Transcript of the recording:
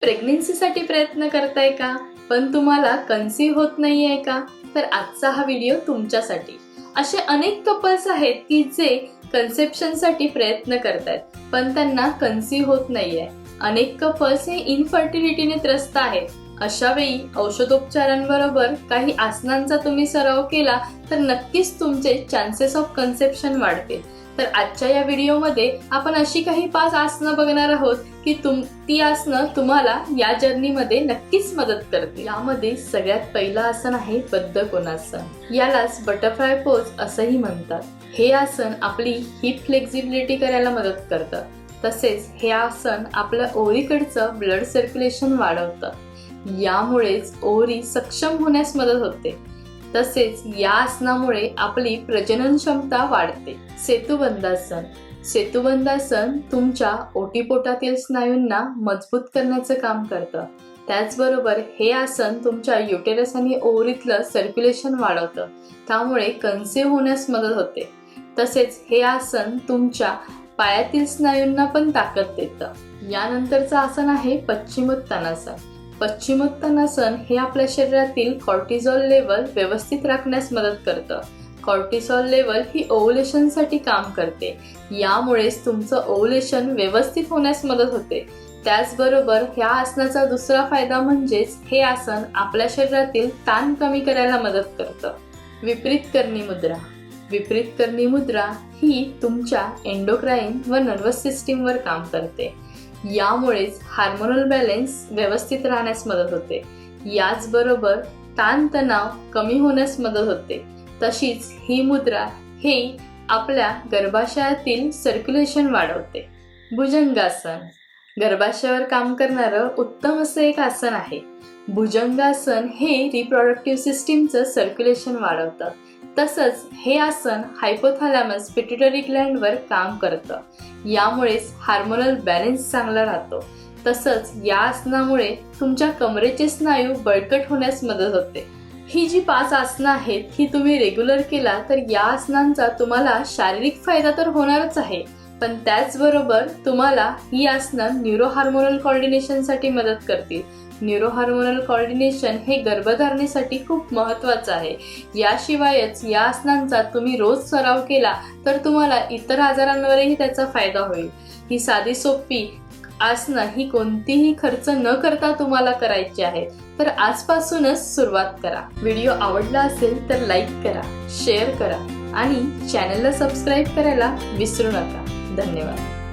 प्रेग्नेन्सीसाठी प्रयत्न करताय का? पण तुम्हाला कन्सीव्ह होत नाहीये का? तर आजचा हा व्हिडिओ तुमच्यासाठी. असे अनेक कपल्स आहेत की जे कन्सेप्शनसाठी प्रयत्न करतायत पण त्यांना कन्सीव्ह होत नाहीये. अनेक कपल्स हे इनफर्टिलिटीने त्रस्त आहेत. अशा वेळी औषधोपचारांबरोबर काही आसनांचा तुम्ही सराव केला तर नक्कीच तुमचे चान्सेस ऑफ कन्सेप्शन वाढते तर आजच्या या व्हिडिओमध्ये आपण अशी काही पाच आसनं बघणार आहोत की तुम ती आसनं तुम्हाला या जर्नीमध्ये नक्कीच मदत करते यामध्ये सगळ्यात पहिलं आसन आहे बद्ध कोणासन यालाच बटरफ्लाय पोज असंही म्हणतात. हे आसन आपली हिप फ्लेक्झिबिलिटी करायला मदत करतं. तसेच हे आसन आपलं ओरीकडचं ब्लड सर्क्युलेशन वाढवतं. यामुळेच ओरी सक्षम होण्यास मदत होते. तसेच या आसनामुळे आपली प्रजनन क्षमता वाढते सेतुबंधासन सेतुबंधासन तुमच्या ओटीपोटातील स्नायूंना मजबूत करण्याचं काम करतं. त्याचबरोबर हे आसन तुमच्या युटेरस आणि ओव्हरीतलं सर्क्युलेशन वाढवतं. त्यामुळे कन्सीव्ह होण्यास मदत होते. तसेच हे आसन तुमच्या पायातील स्नायूंना पण ताकद देतं. यानंतरचं आसन आहे पश्चिमोत्तानासन पश्चिमोत्तानासन हे आपल्या शरीरातील कॉर्टिझॉल लेवल व्यवस्थित राखण्यास मदत करतं. कॉर्टिसॉल लेवल ही ओव्हुलेशनसाठी काम करते. यामुळेच तुमचं ओव्हुलेशन व्यवस्थित होण्यास मदत होते. त्याचबरोबर ह्या आसनाचा दुसरा फायदा म्हणजेच हे आसन आपल्या शरीरातील ताण कमी करायला मदत करतं. विपरीत करणी मुद्रा. विपरीत करणी मुद्रा ही तुमच्या एंडोक्राईन व नर्वस सिस्टीमवर काम करते. यामुळेच हार्मोनल बॅलेन्स व्यवस्थित राहण्यास मदत होते. याचबरोबर ताणतणाव कमी होण्यास मदत होते. तशीच ही मुद्रा हे आपल्या गर्भाशयातील सर्क्युलेशन वाढवते. भुजंगासन गर्भाशयावर काम करणारं उत्तम असं एक आसन आहे. भुजंगासन हे रिप्रोडक्टिव्ह सिस्टीमचं सर्क्युलेशन वाढवतं. तसंच हे आसन हायपोथॅलॅमस पिट्युटरी ग्लँडवर काम करतं. यामुळेच हार्मोनल बॅलन्स चांगला राहतो. तसंच या आसनामुळे तुमच्या कमरेचे स्नायू बळकट होण्यास मदत होते. ही जी पाच आसनं आहेत ही तुम्ही रेग्युलर केला तर या आसनांचा तुम्हाला शारीरिक फायदा तर होणारच आहे. पण त्याचबरोबर तुम्हाला ही आसनं न्यूरोहार्मोनल कॉर्डिनेशनसाठी मदत करतील. न्यूरोहार्मोनल कॉर्डिनेशन हे गर्भधारणेसाठी खूप महत्त्वाचं आहे. याशिवायच या आसनांचा तुम्ही रोज सराव केला तर तुम्हाला इतर आजारांवरही त्याचा फायदा होईल. ही साधी सोपी आसनं ही कोणतीही खर्च न करता तुम्हाला करायची आहे तर आजपासूनच सुरुवात करा. व्हिडिओ आवडला असेल तर लाईक करा शेअर करा आणि चॅनलला सबस्क्राईब करायला विसरू नका. धन्यवाद.